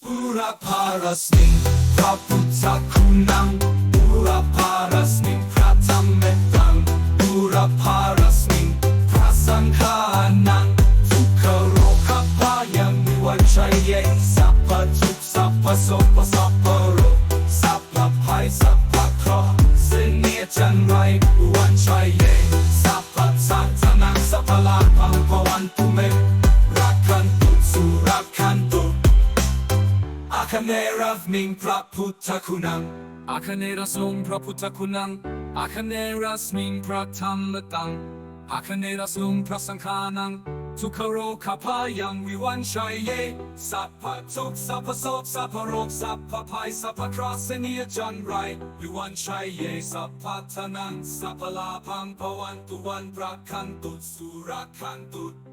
ปุรภารสมิพระพุทธคุณังปุรภารสมิพระธรรมเมตตังปุรภารสมิพระสังฆานังทุกขโรคพายังมีวันชัยเยสัพพทุกสัพพโสปสัพพโรคสัพพภัยสัพพเคราะห์สิเนียจันไรวันชัยเยสัพพสัตตนังสัพพลาภังภวันตุเม คเนรัฟมิงพระพุทธคุณังอาคเนรัสงพระพุทธคุณังอาคเนรัสมิงพระธรรมตังอาคเนรัสงพระสังฆานังทุกขโรคพายังวิวันชัยเย สัพพะทุกสัพพโสสัพพโรคสัพพภัยสัพพคราสเนียจันไรวิวันชัยเย สัพพัทนังสัพพลาพังภวันตุวันประคันตุสุรคันตุ